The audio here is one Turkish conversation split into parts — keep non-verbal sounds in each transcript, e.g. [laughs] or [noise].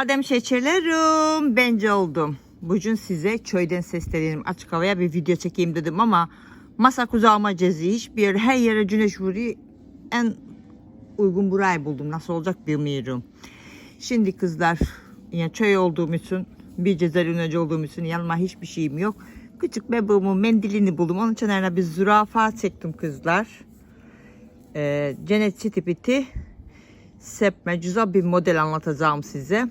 Badem şekerlerim. Bence oldum. Bugün size köyden sesleniyorum. Açık havaya bir video çekeyim dedim ama masa kuzağıma cezi hiçbir her yere güneş vuruyor. En uygun burayı buldum. Nasıl olacak bilmiyorum. Şimdi kızlar yani köy olduğum için bir cezel ünlücü olduğum için yanıma hiçbir şeyim yok. Küçük bebeğimin mendilini buldum. Onun için bir zürafa çektim kızlar. Ee, cennet çitipiti serpme güzel bir model anlatacağım size.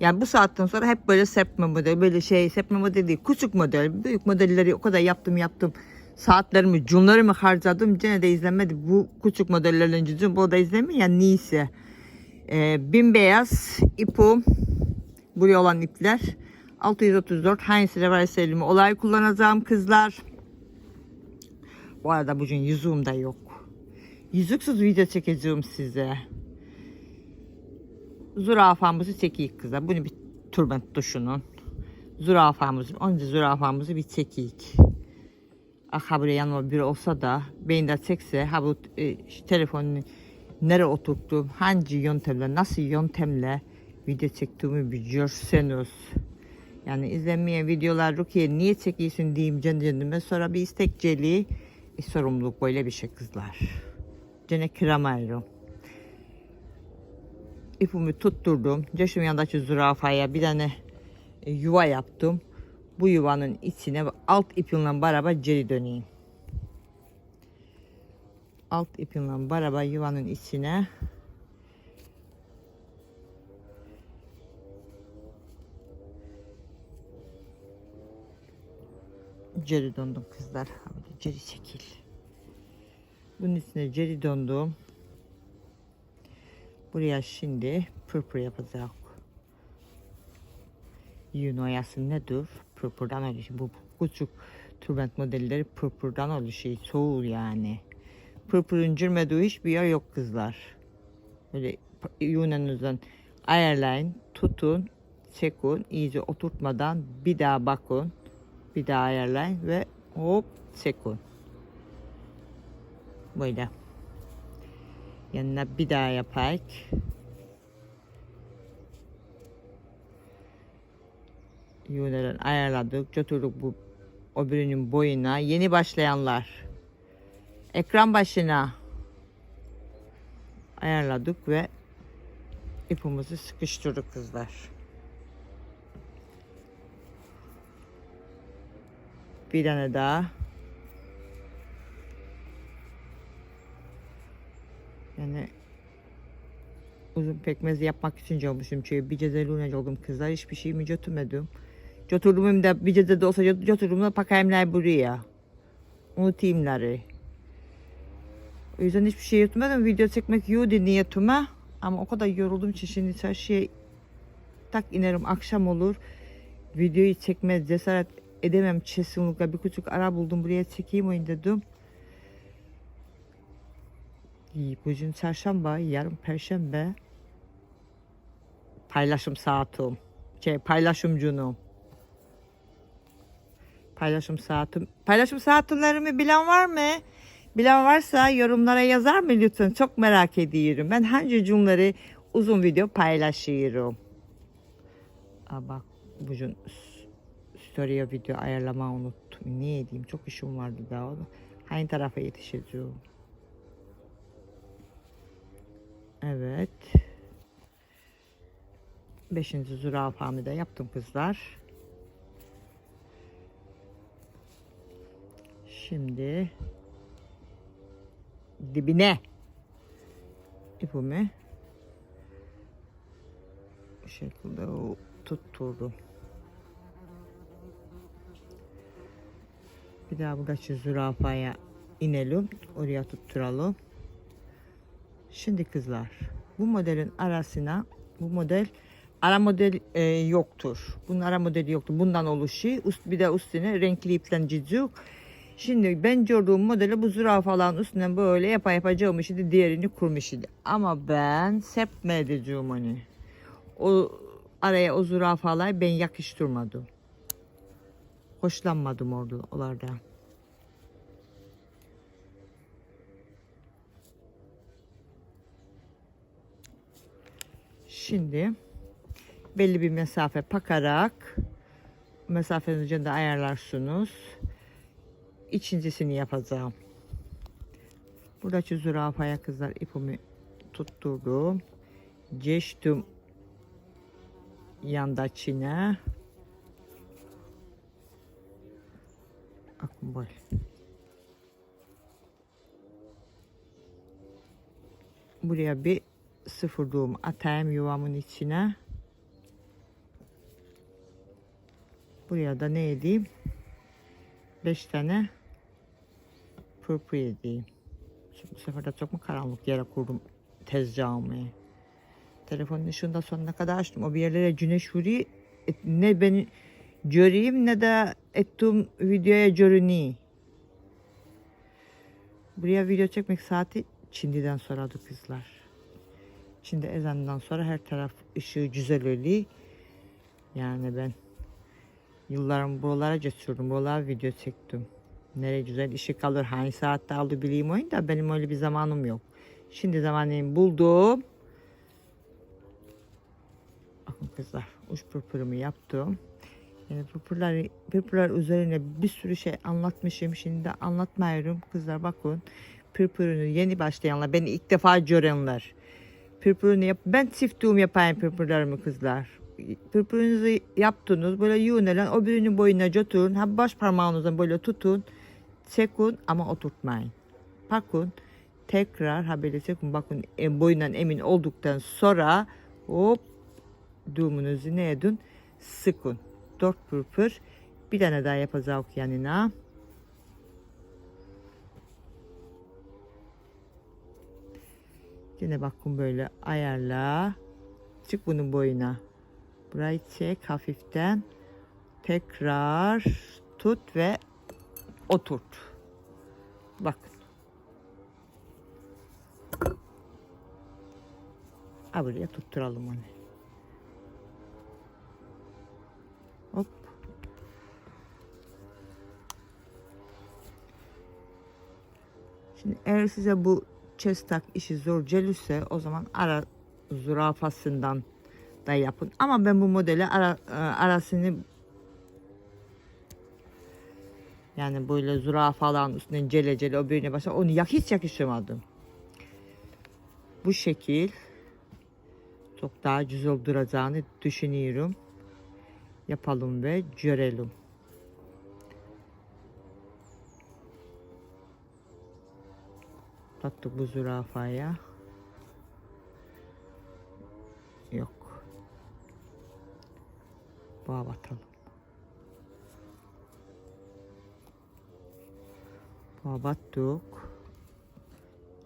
Yani bu saatten sonra hep böyle serpme model, böyle şey serpme model değil, küçük model, büyük modelleri o kadar yaptım yaptım. Saatlerimi, cunlarımı harcadım. Gene de izlenmedi. Bu küçük modellerden cüzün bu da izlenmiyor. Yani neyse. Ee, bin beyaz ipim. Buraya olan ipler. 634 hangisine varsa elime olay kullanacağım kızlar. Bu arada bugün yüzüğüm de yok. Yüzüksüz video çekeceğim size. Zürafamızı çekeyik kızlar. Bunu bir turbent düşünün. Zürafamızı, önce zürafamızı bir çekeyik. Ah ha buraya yanıma biri olsa da beni de çekse ha bu e, telefonunu nereye oturttum, hangi yöntemle, nasıl yöntemle video çektiğimi bir görseniz. Yani izlenmeyen videolar Rukiye niye çekiyorsun diyeyim kendime sonra bir istek geliyor. E, sorumluluk böyle bir şey kızlar. Gene kıramayırım. İpimi tutturdum. Yaşım yanındaki zürafaya bir tane e, yuva yaptım. Bu yuvanın içine alt ipinle beraber geri döneyim. Alt ipinle beraber yuvanın içine geri döndüm kızlar. Geri çekil. Bunun üstüne geri döndüm. Buraya şimdi pırpır yapacak. Yün oyası nedir? Pırpırdan oluşuyor. Bu küçük turbent modelleri pırpırdan oluşuyor. Çoğul yani. Pırpırın girmediği hiçbir yer yok kızlar. Böyle yününüzden ayarlayın, tutun, çekin, iyice oturtmadan bir daha bakın, bir daha ayarlayın ve hop çekin. Böyle. Yanına bir daha yapayım. Yuvaları ayarladık. Götürdük bu o birinin boyuna. Yeni başlayanlar. Ekran başına ayarladık ve ipimizi sıkıştırdık kızlar. Bir tane daha. Yani uzun pekmez yapmak için çalıştım. Çünkü bir cezelune oldum kızlar. Hiçbir şeyimi götürmedim. Götürdüğüm de bir cezede olsa götürdüğüm de pakayımlar buraya. Unutayımları. O yüzden hiçbir şey yutmadım. Video çekmek yiyordu niyetime. Ama o kadar yoruldum ki şimdi şey tak inerim akşam olur. Videoyu çekmez cesaret edemem kesinlikle. Bir küçük ara buldum buraya çekeyim oyun dedim. Bugün çarşamba, yarın perşembe. Paylaşım saatim. Şey, paylaşım günüm. Paylaşım saatim. Paylaşım saatlerimi bilen var mı? Bilen varsa yorumlara yazar mı lütfen? Çok merak ediyorum. Ben hangi cümleleri uzun video paylaşıyorum. Aa bak bugün story'e video ayarlamayı unuttum. Ne edeyim? Çok işim vardı daha. Hangi tarafa yetişeceğim? Evet. Beşinci zürafamı da yaptım kızlar. Şimdi dibine ipimi bu şekilde tutturdum. Bir daha buradaki zürafaya inelim. Oraya tutturalım. Şimdi kızlar bu modelin arasına bu model ara model e, yoktur. Bunun ara modeli yoktur. Bundan oluşuyor. Üst, bir de üstüne renkli ipten cicuk. Şimdi ben gördüğüm modeli bu zürafaların üstünden böyle yapa yapacağım idi. Diğerini kurmuş idi. Ama ben sepme edeceğim onu. O araya o zürafaları ben yakıştırmadım. Hoşlanmadım orada onlardan. Şimdi belli bir mesafe bakarak mesafenin üzerinde ayarlarsınız. İkincisini yapacağım. Buradaki zürafaya kızlar ipimi tutturdum. Geçtim yandakine. Bakın böyle. Buraya bir sıfır doğum atayım yuvamın içine. Buraya da ne edeyim? 5 tane pırpır edeyim. Şimdi bu sefer de çok mu karanlık yere kurdum tezgahımı. Telefonun ışığını da sonuna kadar açtım. O bir yerlere güneş vuruyor. Ne beni göreyim ne de ettiğim videoya görüneyim. Buraya video çekmek saati Çindi'den sonradı kızlar. Çin'de ezandan sonra her taraf ışığı güzel oluyor. Yani ben yıllarımı buralara geçirdim. Buralara video çektim. Nereye güzel ışık alır, hangi saatte aldı bileyim oyun da benim öyle bir zamanım yok. Şimdi zamanımı buldum. Bakın kızlar uç pırpırımı yaptım. Yani pırpırlar, pırpırlar üzerine bir sürü şey anlatmışım. Şimdi de anlatmıyorum. Kızlar bakın. Pırpırını yeni başlayanlar, beni ilk defa görenler. Pırpırını yap. Ben çift doğum yapayım pırpırlarımı kızlar. Pırpırınızı yaptınız. Böyle yuğunelen o birinin boyuna götürün. Ha baş parmağınızdan böyle tutun. Çekin ama oturtmayın. Bakın tekrar ha böyle çekin. Bakın e, boyundan emin olduktan sonra hop doğumunuzu ne edin? Sıkın. Dört pırpır. Bir tane daha yapacağız yanına. Yine bakın böyle ayarla. Çık bunun boyuna. Burayı çek hafiften. Tekrar tut ve oturt. Bakın. Ha buraya tutturalım onu. Hop. Şimdi eğer size bu çestak işi zor gelirse o zaman ara zürafasından da yapın. Ama ben bu modeli ara, e, arasını yani böyle zürafaların üstünden cele cele o birine başla onu yak hiç yakıştırmadım. Bu şekil çok daha güzel duracağını düşünüyorum. Yapalım ve görelim. Tattık bu zürafaya. Yok. Bağa batalım. Bağa battık.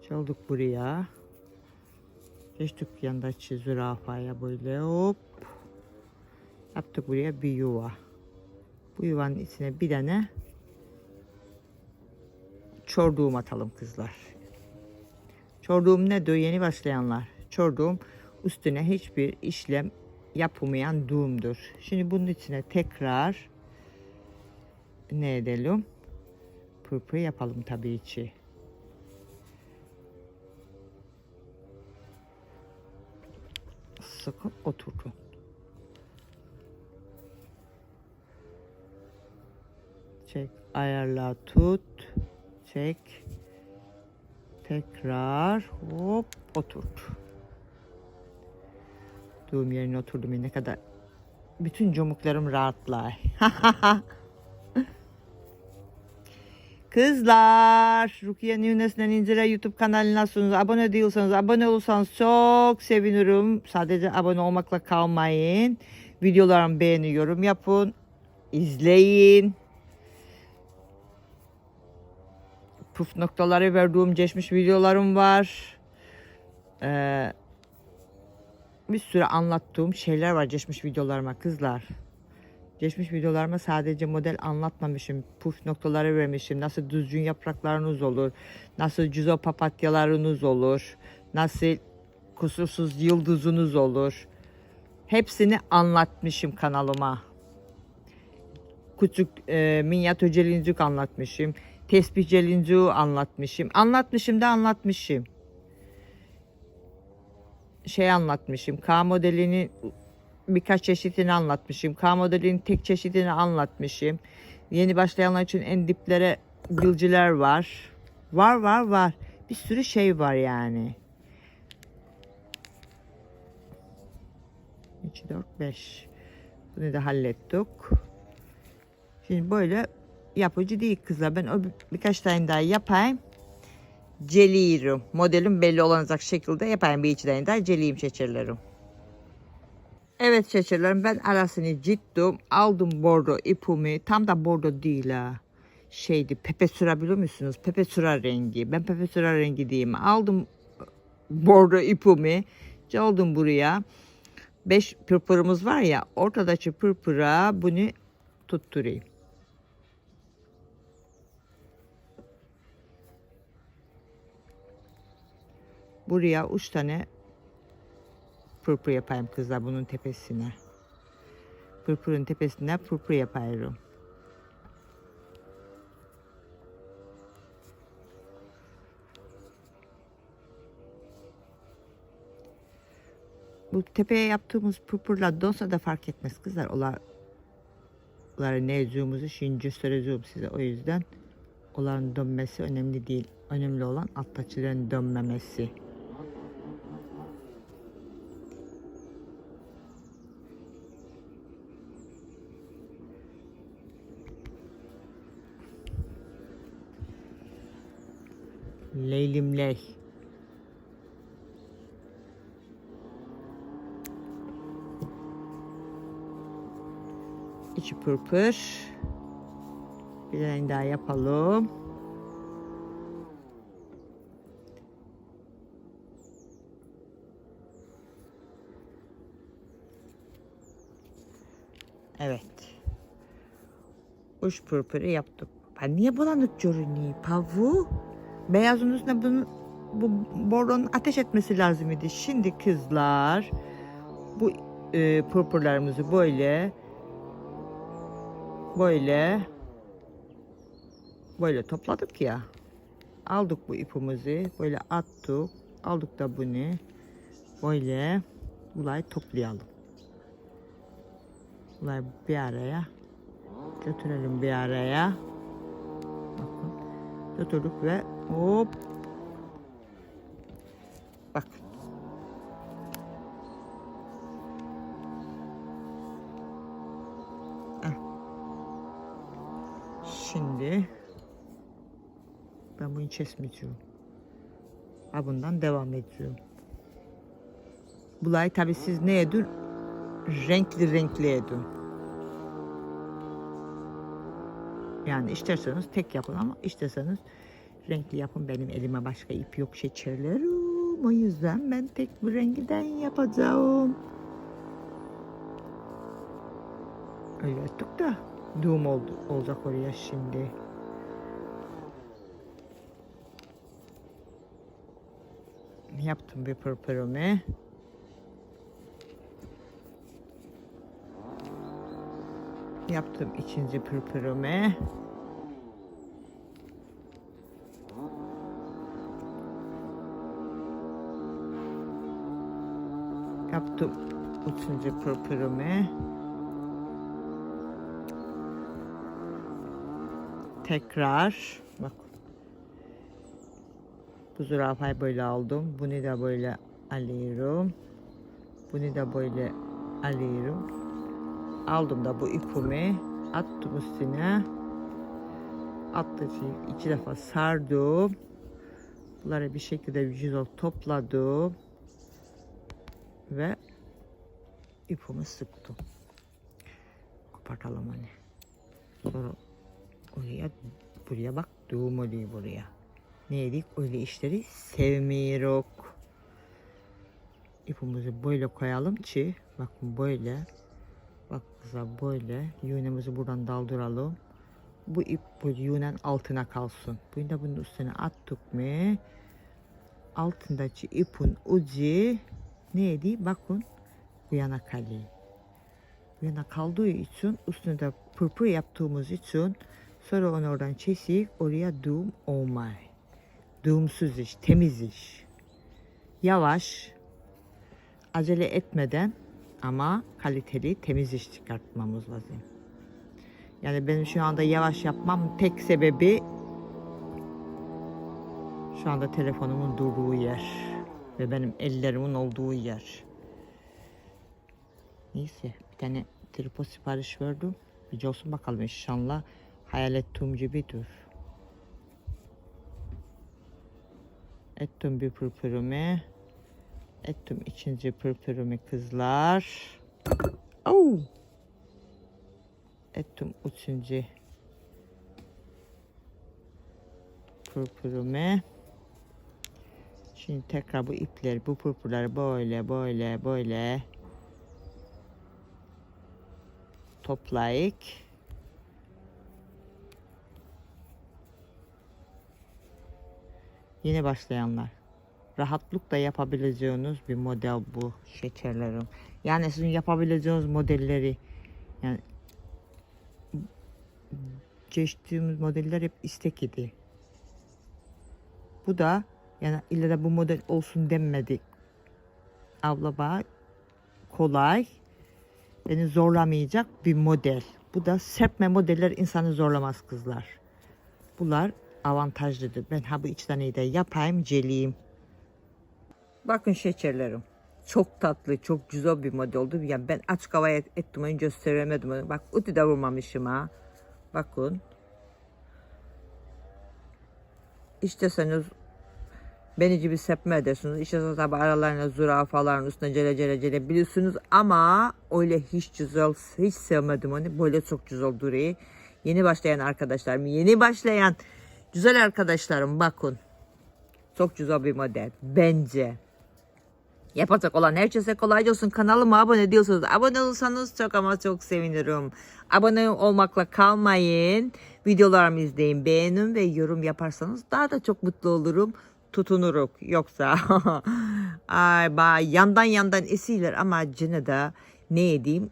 Çaldık buraya. Geçtik yandaki zürafaya böyle hop. Yaptık buraya bir yuva. Bu yuvanın içine bir tane çorduğum atalım kızlar. Çorduğum ne diyor yeni başlayanlar? Çorduğum üstüne hiçbir işlem yapılmayan doğumdur. Şimdi bunun içine tekrar ne edelim? Pırpır yapalım tabii ki. Sıkı oturtun. Çek, ayarla tut. Çek. Tekrar hop oturt. Doğum yerine oturdum ya ne kadar. Bütün camuklarım rahatlar. [laughs] Kızlar, Rukiye Nünes'den İncire YouTube kanalınasınız. Abone değilseniz abone olursanız çok sevinirim. Sadece abone olmakla kalmayın. Videolarımı beğeni, yorum yapın. izleyin. Puf noktaları verdiğim geçmiş videolarım var. Ee, bir sürü anlattığım şeyler var geçmiş videolarıma kızlar. Geçmiş videolarıma sadece model anlatmamışım. Puf noktaları vermişim. Nasıl düzgün yapraklarınız olur. Nasıl cüzo papatyalarınız olur. Nasıl kusursuz yıldızınız olur. Hepsini anlatmışım kanalıma. Küçük e, minyatür celincik anlatmışım. Tesbih celincuğu anlatmışım. Anlatmışım da anlatmışım. Şey anlatmışım. K modelini birkaç çeşidini anlatmışım. K modelinin tek çeşidini anlatmışım. Yeni başlayanlar için en diplere gılcılar var. Var var var. Bir sürü şey var yani. 2, 4, 5. Bunu da hallettik. Şimdi böyle yapıcı değil kızlar. Ben o bir- birkaç tane daha yapayım. Celiyorum. Modelim belli olacak şekilde yapayım bir iki tane daha celiyim şekerlerim. Evet şekerlerim ben arasını ciddim. Aldım bordo ipimi. Tam da bordo değil ha. Şeydi pepe biliyor musunuz? Pepe sıra rengi. Ben pepe sıra rengi diyeyim. Aldım bordo ipimi. Çaldım buraya. Beş pırpırımız var ya. Ortadaki pırpıra bunu tutturayım. Buraya üç tane pırpır yapayım kızlar bunun tepesine. Pırpırın tepesine pırpır yapıyorum. Bu tepeye yaptığımız pırpırlar donsa da fark etmez kızlar. Olar, onları ne yazıyorumuzu şimdi göstereceğim size. O yüzden onların dönmesi önemli değil. Önemli olan alttakilerin dönmemesi. Leylim ley. İçi pırpır. Bir tane daha yapalım. Evet. Uç pırpırı yaptık. Ben niye bulanık görünüyor? Pavu. Beyazın üstüne bunu, bu boronun ateş etmesi lazım idi. Şimdi kızlar bu e, pırpırlarımızı böyle böyle böyle topladık ya. Aldık bu ipimizi böyle attık. Aldık da bunu böyle burayı toplayalım. Burayı bir araya götürelim bir araya. Bakın götürdük ve hop bak Şimdi ben bunu kesmeyeceğim. Ha bundan devam ediyorum. Bulay tabi siz ne edin? Renkli renkli edin. Yani isterseniz tek yapın ama isterseniz renkli yapın. Benim elime başka ip yok şekerlerim. O yüzden ben tek bir rengiden yapacağım. Öyle ettik da düğüm oldu, olacak oraya şimdi. Yaptım bir pırpırımı. Yaptım ikinci pırpırımı. Yaptım üçüncü pırpırımı. tekrar. Bak. Bu zürafayı böyle aldım. Bunu da böyle alıyorum. Bunu da böyle alıyorum. Aldım da bu ipimi. Attım üstüne. Attım iki defa sardım. Bunları bir şekilde vücuda topladım ipimi sıktım kopartalım hani sonra Oraya, buraya bak doğum oluyor buraya. Ne dedik? Öyle işleri sevmiyoruz. İpimizi böyle koyalım ki bakın böyle bak kızlar böyle yünemizi buradan daldıralım. Bu ip bu yüğnenin altına kalsın. Bunu da bunun üstüne attık mı altındaki ipin ucu neydi? Bakın bu yana kalıyor. Bu yana kaldığı için üstünde pırpır yaptığımız için Sonra onu oradan kesik oraya düğüm olmay. Düğümsüz iş, temiz iş. Yavaş, acele etmeden Ama kaliteli temiz iş çıkartmamız lazım. Yani benim şu anda yavaş yapmam tek sebebi şu anda telefonumun durduğu yer ve benim ellerimin olduğu yer. Neyse bir tane tripod sipariş verdim. Bir olsun bakalım inşallah hayal ettiğim gibidir. Ettim bir pırpırımı. Ettim ikinci pırpırımı kızlar. Oh! Ettim üçüncü pırpırımı. Şimdi tekrar bu ipleri, bu pırpırları böyle böyle böyle toplayıp Yeni başlayanlar. Rahatlıkla yapabileceğiniz bir model bu şekerlerim. Yani sizin yapabileceğiniz modelleri yani geçtiğimiz modeller hep istek idi. Bu da yani illa da bu model olsun denmedi. Abla bak kolay beni zorlamayacak bir model. Bu da serpme modeller insanı zorlamaz kızlar. Bunlar avantajlıdır. Ben ha bu iç taneyi de yapayım, celiyim. Bakın şekerlerim. Çok tatlı, çok güzel bir model oldu. Yani ben açık havaya ettim onu gösteremedim. Bak utu da vurmamışım ha. Bakın. İsteseniz beni gibi sepme edersiniz. İşte tabi aralarına zürafaların üstüne cele cele cele bilirsiniz ama öyle hiç güzel, hiç sevmedim onu. Böyle çok güzel duruyor. Yeni başlayan arkadaşlarım, yeni başlayan güzel arkadaşlarım bakın. Çok güzel bir model bence. Yapacak olan herkese kolay olsun. Kanalıma abone diyorsanız abone olursanız çok ama çok sevinirim. Abone olmakla kalmayın. Videolarımı izleyin, beğenin ve yorum yaparsanız daha da çok mutlu olurum. Tutunuruk. Yoksa [laughs] ay ba yandan yandan esiler ama gene de ne edeyim?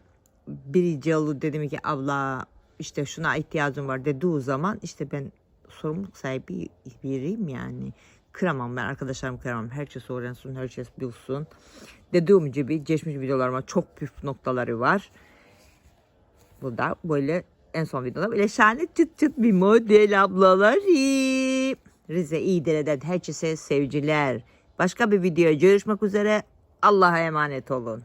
Biri oldu dedim ki abla işte şuna ihtiyacım var dediği zaman işte ben sorumluluk sahibi biriyim yani. Kıramam ben arkadaşlarım kıramam. Herkes öğrensin, herkes bilsin. Dediğim gibi geçmiş videolarıma çok püf noktaları var. Bu da böyle en son videoda böyle şahane çıt çıt bir model ablalar. Rize İğdere'den herkese sevgiler. Başka bir videoya görüşmek üzere. Allah'a emanet olun.